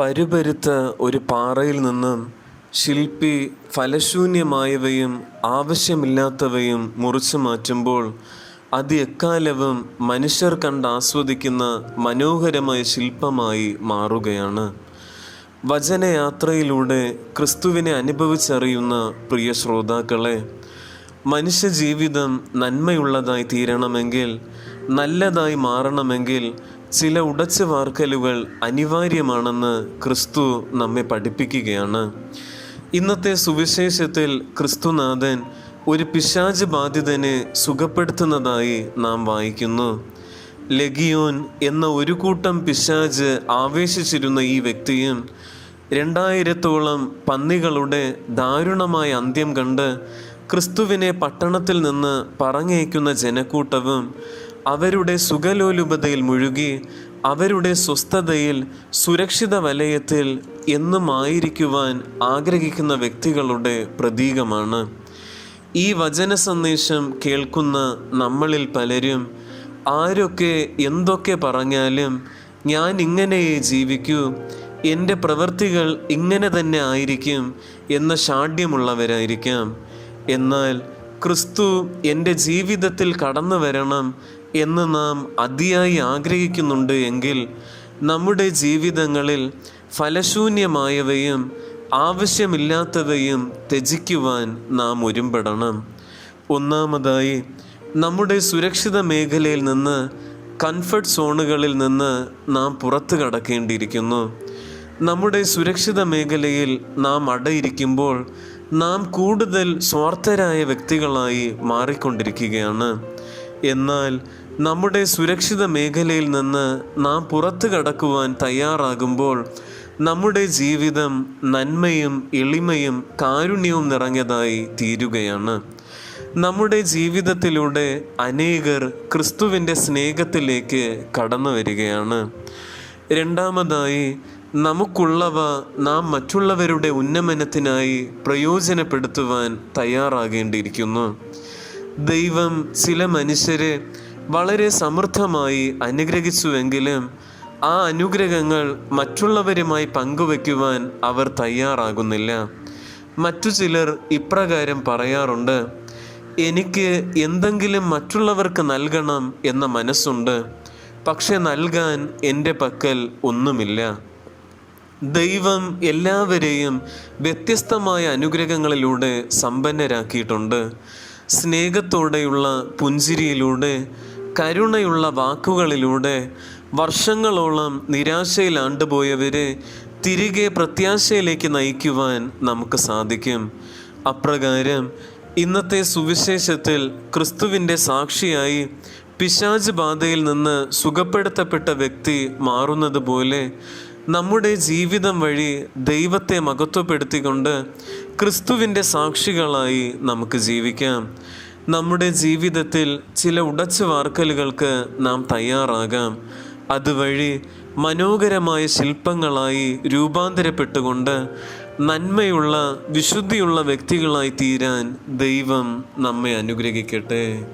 പരുപരുത്ത ഒരു പാറയിൽ നിന്ന് ശില്പി ഫലശൂന്യമായവയും ആവശ്യമില്ലാത്തവയും മുറിച്ചു മാറ്റുമ്പോൾ അത് എക്കാലവും മനുഷ്യർ കണ്ട് ആസ്വദിക്കുന്ന മനോഹരമായ ശില്പമായി മാറുകയാണ്. വചനയാത്രയിലൂടെ ക്രിസ്തുവിനെ അനുഭവിച്ചറിയുന്ന പ്രിയ ശ്രോതാക്കളെ മനുഷ്യജീവിതം നന്മയുള്ളതായി തീരണമെങ്കിൽ നല്ലതായി മാറണമെങ്കിൽ ചില ഉടച്ചു വാർക്കലുകൾ അനിവാര്യമാണെന്ന് ക്രിസ്തു നമ്മെ പഠിപ്പിക്കുകയാണ്. ഇന്നത്തെ സുവിശേഷത്തിൽ ക്രിസ്തുനാഥൻ ഒരു പിശാച് ബാധിതനെ സുഖപ്പെടുത്തുന്നതായി നാം വായിക്കുന്നു. ലഗിയോൻ എന്ന ഒരു കൂട്ടം പിശാജ് ആവേശിച്ചിരുന്ന ഈ വ്യക്തിയും രണ്ടായിരത്തോളം പന്നികളുടെ ദാരുണമായ അന്ത്യം കണ്ട് ക്രിസ്തുവിനെ പട്ടണത്തിൽ നിന്ന് പറഞ്ഞയക്കുന്ന ജനക്കൂട്ടവും അവരുടെ സുഖലോലുപതയിൽ മുഴുകി അവരുടെ സ്വസ്ഥതയിൽ സുരക്ഷിത വലയത്തിൽ എന്നും ആയിരിക്കുവാൻ ആഗ്രഹിക്കുന്ന വ്യക്തികളുടെ പ്രതീകമാണ്. ഈ വചന സന്ദേശം കേൾക്കുന്ന നമ്മളിൽ പലരും ആരൊക്കെ എന്തൊക്കെ പറഞ്ഞാലും ഞാൻ ഇങ്ങനെയേ ജീവിക്കൂ എന്റെ പ്രവൃത്തികൾ ഇങ്ങനെ തന്നെ ആയിരിക്കും എന്ന ഷാഠ്യമുള്ളവരായിരിക്കാം എന്നാൽ ക്രിസ്തു എന്റെ ജീവിതത്തിൽ കടന്നു വരണം എന്ന് നാം അതിയായി ആഗ്രഹിക്കുന്നുണ്ട് എങ്കിൽ നമ്മുടെ ജീവിതങ്ങളിൽ ഫലശൂന്യമായവയും ആവശ്യമില്ലാത്തവയും ത്യജിക്കുവാൻ നാം ഒരുമ്പെടണം. ഒന്നാമതായി നമ്മുടെ സുരക്ഷിത മേഖലയിൽ നിന്ന് കംഫർട്ട് സോണുകളിൽ നിന്ന് നാം പുറത്തു കടക്കേണ്ടിയിരിക്കുന്നു. നമ്മുടെ സുരക്ഷിത മേഖലയിൽ നാം അടയിരിക്കുമ്പോൾ നാം കൂടുതൽ സ്വാർത്ഥരായ വ്യക്തികളായി മാറിക്കൊണ്ടിരിക്കുകയാണ്. എന്നാൽ നമ്മുടെ സുരക്ഷിത മേഖലയിൽ നിന്ന് നാം പുറത്തു കടക്കുവാൻ തയ്യാറാകുമ്പോൾ നമ്മുടെ ജീവിതം നന്മയും എളിമയും കാരുണ്യവും നിറഞ്ഞതായി തീരുകയാണ്. നമ്മുടെ ജീവിതത്തിലൂടെ അനേകർ ക്രിസ്തുവിന്റെ സ്നേഹത്തിലേക്ക് കടന്നു വരികയാണ്. രണ്ടാമതായി നമുക്കുള്ളവ നാം മറ്റുള്ളവരുടെ ഉന്നമനത്തിനായി പ്രയോജനപ്പെടുത്തുവാൻ തയ്യാറാകേണ്ടിയിരിക്കുന്നു. ദൈവം ചില മനുഷ്യരെ വളരെ സമൃദ്ധമായി അനുഗ്രഹിച്ചുവെങ്കിലും ആ അനുഗ്രഹങ്ങൾ മറ്റുള്ളവരുമായി പങ്കുവയ്ക്കുവാൻ അവർ തയ്യാറാകുന്നില്ല. മറ്റു ചിലർ ഇപ്രകാരം പറയാറുണ്ട് എനിക്ക് എന്തെങ്കിലും മറ്റുള്ളവർക്ക് നൽകണം എന്ന മനസ്സുണ്ട് പക്ഷെ നൽകാൻ എന്റെ പക്കൽ ഒന്നുമില്ല. ദൈവം എല്ലാവരെയും വ്യത്യസ്തമായ അനുഗ്രഹങ്ങളിലൂടെ സമ്പന്നരാക്കിയിട്ടുണ്ട്. സ്നേഹത്തോടെയുള്ള പുഞ്ചിരിയിലൂടെ കരുണയുള്ള വാക്കുകളിലൂടെ വർഷങ്ങളോളം നിരാശയിൽ ആണ്ടുപോയവരെ തിരികെ പ്രത്യാശയിലേക്ക് നയിക്കുവാൻ നമുക്ക് സാധിക്കും. അപ്രകാരം ഇന്നത്തെ സുവിശേഷത്തിൽ ക്രിസ്തുവിന്റെ സാക്ഷിയായി പിശാജ് ബാധയിൽ നിന്ന് സുഖപ്പെടുത്തപ്പെട്ട വ്യക്തി മാറുന്നത് പോലെ നമ്മുടെ ജീവിതം വഴി ദൈവത്തെ മഹത്വപ്പെടുത്തിക്കൊണ്ട് ക്രിസ്തുവിന്റെ സാക്ഷികളായി നമുക്ക് ജീവിക്കാം. നമ്മുടെ ജീവിതത്തിൽ ചില ഉടച്ചു വാർക്കലുകൾക്ക് നാം തയ്യാറാകാം. അതുവഴി മനോഹരമായ ശില്പങ്ങളായി രൂപാന്തരപ്പെട്ടുകൊണ്ട് നന്മയുള്ള വിശുദ്ധിയുള്ള വ്യക്തികളായി തീരാൻ ദൈവം നമ്മെ അനുഗ്രഹിക്കട്ടെ.